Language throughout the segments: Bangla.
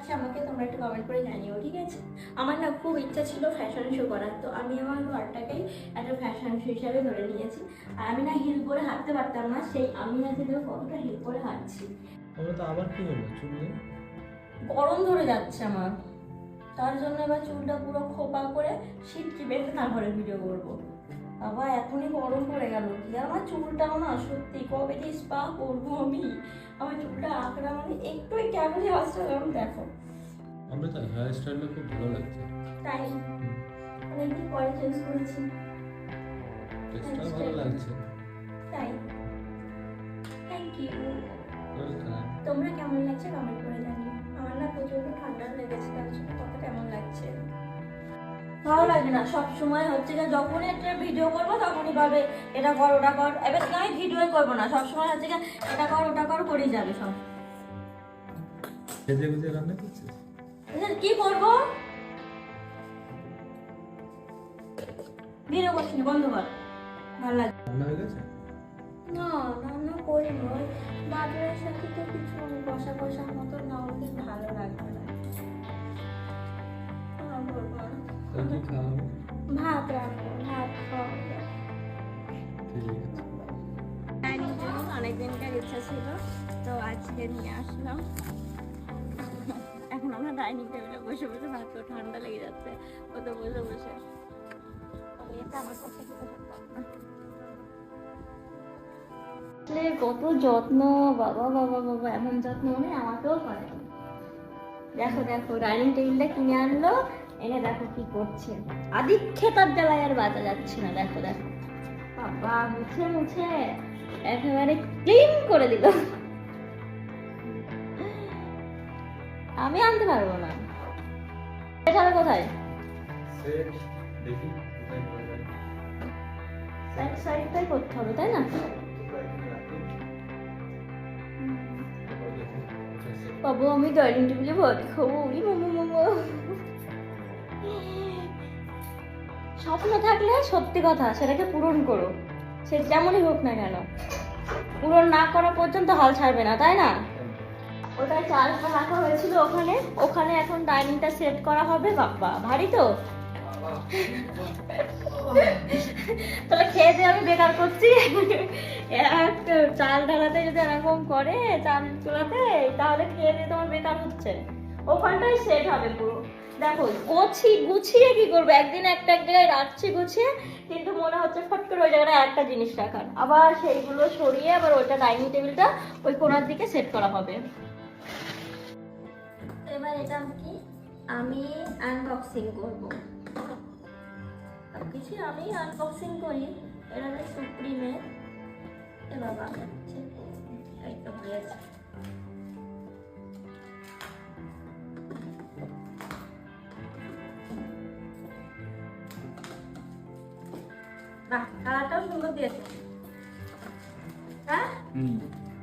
লাগছে আমাকে তোমরা একটু কমেন্ট করে জানিও ঠিক আছে? আমার না খুব ইচ্ছা ছিল ফ্যাশন শো করার তো আমি আমার ঘরটাকেই একটা ফ্যাশন শো হিসাবে ধরে নিয়েছি। আর আমি না হিল করে হাঁটতে পারতাম না সেই আমি আজকে দেখো কতটা হিল করে হাঁটছি। তো আবার কি হলো চুল গরম ধরে যাচ্ছে আমার। তার জন্য এবার চুলটা পুরো খোপা করে সিটকি বেঁধে তারপরে ভিডিও করব। বাবা এখনই গরম পড়ে গেল। কি আমার চুলটাও না? সত্যি কবে যে স্পা করব আমি? আমার চুলটা আঁকড়া মানে একটু কেমনই আসছে কারণ দেখো। আমরা তো হেয়ার স্টাইলটা খুব ভালো লাগছে। তাই? অনেকদিন পরে চেঞ্জ করেছি? টেক্সটটা ভালো লাগছে। তাই? থ্যাংক ইউ তোমরা কেমন লাগছে কমেন্ট করে জানিও। আমার না প্রচণ্ড ঠান্ডা লেগেছে তার জন্য কত কেমন লাগছে। ভালো লাগে না। সব সময় হচ্ছে যে যখনই একটা ভিডিও করব তখনই বলবে এটা কর ওটা কর। এবার থেকে আমি ভিডিওই করব না। সব সময় হচ্ছে যে এটা কর ওটা কর করেই যাবে সব। রান্না করছিস? এবার কি করব? ভিডিও করছি না, বন্ধ কর। ভালো লাগে রান্না হয়ে গেছে? না রান্না করিনি। ওই বাজারের সাথে তো কিছু কষা কষা মতো না। কি ভাত রাখব ভাত খাওয়া ঠিক আছে। অনেকদিনকার ইচ্ছা ছিল তো আজকে নিয়ে আসলাম। এখন আমরা ডাইনিং টেবিলে বসে বসে ভাত ঠান্ডা লেগে যাচ্ছে। ও তো বসে বসে। কত যত্ন বাবা বাবা বাবা এমন যত্ন মনে হয় আমাকেও করে দেখো দেখো ডাইনিং টেবিলটা কিনে আনলো এনে দেখো কি করছে। আদি খেতার জ্বালায় আর বাজা যাচ্ছে না দেখো দেখো। বাবা মুছে মুছে। একেবারে ক্লিন করে দিল। আমি আনতে পারব না। এটা কোথায়? সাইডটাই করতে হবে তাই না। বাবু আমি ডাইনিং টেবিলে ভাত খাব উড়ি মোমো মোমো স্বপ্ন থাকলে সত্যি কথা, সেটাকে পূরণ করো। সে যেমনই হোক না কেন। পূরণ না করা পর্যন্ত হাল ছাড়বে না, তাই না? ওটা চালটা রাখা হয়েছিল ওখানে। ওখানে এখন ডাইনিংটা সেট করা হবে বাবা ভারী তো। তাহলে খেয়ে দিয়ে আমি বেকার করছি। এক চাল ঢালাতে যদি এরকম করে, চাল চুলাতে, তাহলে খেয়ে দিয়ে তোমার বেকার হচ্ছে। ওখানটাই সেট হবে পুরো। দেখো, গোছি, গুছিয়ে কি করব? একদিন একটা এক জায়গায় রাখছি গুছিয়ে, কিন্তু মনে হচ্ছে ফট করে ওই জায়গায় একটা জিনিস রাখার। আবার সেইগুলো সরিয়ে আবার ওইটা ডাইনিং টেবিলটা ওই কোনার দিকে সেট করা হবে। এবার এটা কি? আমি আনবক্সিং করব। সবকিছু আমি আনবক্সিং করি। এটা সুপ্রিমে এ বাবা এই তো হয়েছে বাহ কালারটাও সুন্দর দিয়েছে। হ্যাঁ?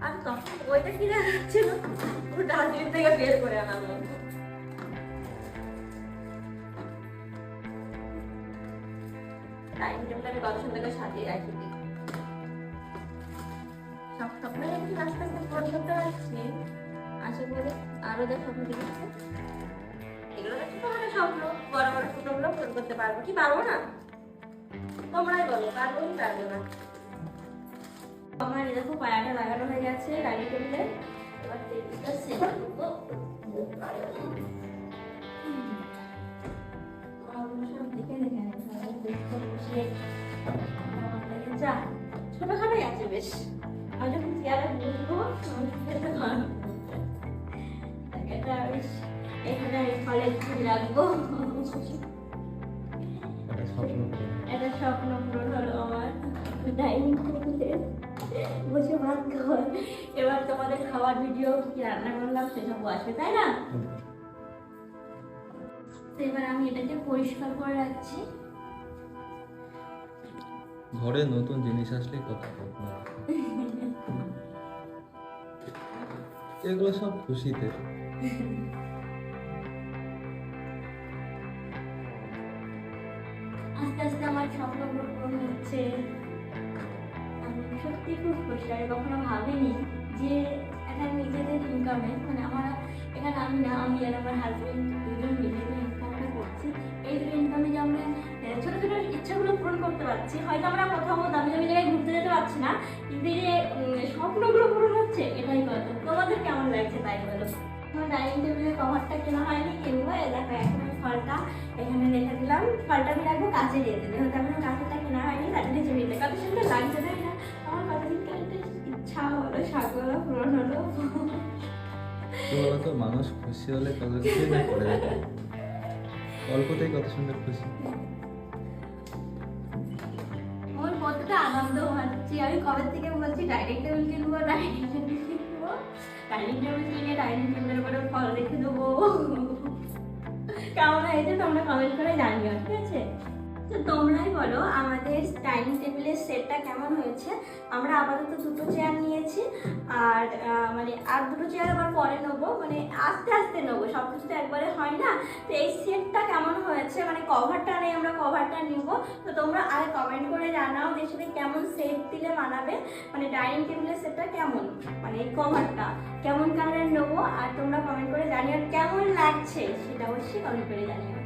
আর তখন ওইটা কি দেখাচ্ছিল ও ডাস্টবিন থেকে বের করে আনালো টাইম টেবিলটাকে কত সুন্দর করে সাজিয়ে রাখি? দিই সব স্বপ্ন একটু আস্তে আস্তে পূরণ করতে পারছি আশা করি আরও যা স্বপ্ন দেখেছে এগুলো দেখছি তোমাদের স্বপ্ন। বড় বড় স্বপ্নগুলো পূরণ করতে পারব। কি পারব না? তোমরাই বলো পারব কি পারব না। আমার দেখো পায়াটা লাগানো হয়ে গেছে ডাইনিং টেবিলে এবার টেবিলটা সেট করব যা। ছোটখাটোই আছে বেশ। আমি যখন চেয়ারে বসবো এটা বেশ এখানে ফলের ফুল রাখব। একটা স্বপ্ন পূরণ হলো আমার ডাইনিং টেবিলে বসে ভাত এবার তোমাদের খাওয়ার ভিডিও কি রান্না করলাম সেসব আসবে তাই না? তো এবার আমি এটাকে পরিষ্কার করে রাখছি। ঘরে নতুন জিনিস আসলে কত স্বপ্ন। এগুলো সব খুশিতে। আস্তে আস্তে আমার স্বপ্নগুলো পূরণ হচ্ছে। আমি সত্যি খুব খুশি, আমি কখনো ভাবিনি যে এখানে নিজেদের ইনকামে মানে আমার এখানে আমি না, আমি আর আমার হাজবেন্ড দুজন মিলে যে ইনকামটা করছি, এই যে ইনকামে যে আমরা ছোট ছোট ইচ্ছাগুলো পূরণ করতে পারছি, হয়তো আমরা কোথাও দামি দামি জায়গায় ঘুরতে যেতে পারছি না, কিন্তু যে স্বপ্নগুলো পূরণ হচ্ছে, এটাই কথা। তোমাদের কেমন লাগছে তাই বলো? আমার ডাইনিং টেবিলের কভারটা কেনা হয়নি কিনবো ফলটা আমি রাখব কাছে দিয়ে দিলে হয়তো এখন কাঁচেরটা কেনা হয়নি তার নিচে নিতে কত সুন্দর লাগছে তাই না? আমার কতদিন ইচ্ছা হলো শাকগুলো পূরণ হলো। তো মানুষ খুশি হলে কত কিছুই না করে অল্পতেই কত সুন্দর খুশি। আমার কতটা আনন্দ হচ্ছে আমি কবে থেকে বলছি ডাইনিং টেবিল কিনবো ডাইনিং টেবিল কিনবো? ডাইনিং টেবিল কিনে ডাইনিং টেবিলের উপরে ফল রেখে দেবো। কেমন হয়েছে তোমরা কমেন্ট করে জানিও ঠিক আছে? তো তোমরাই বলো আমাদের ডাইনিং টেবিলের সেটটা কেমন হয়েছে? আমরা আপাতত দুটো চেয়ার নিয়েছি আর মানে আর দুটো চেয়ার আবার পরে নেব। মানে আস্তে আস্তে নেব সব কিছু তো একবারে হয় না। তো এই সেটটা কেমন হয়েছে? মানে কভারটা নেই, আমরা কভারটা নিব। তো তোমরা আগে কমেন্ট করে জানাও যে সাথে কেমন সেট দিলে মানাবে মানে ডাইনিং টেবিলের সেটটা কেমন? মানে এই কভারটা কেমন কালারের নেব? আর তোমরা কমেন্ট করে জানিও আর কেমন লাগছে? সেটা অবশ্যই কমেন্ট করে জানিও।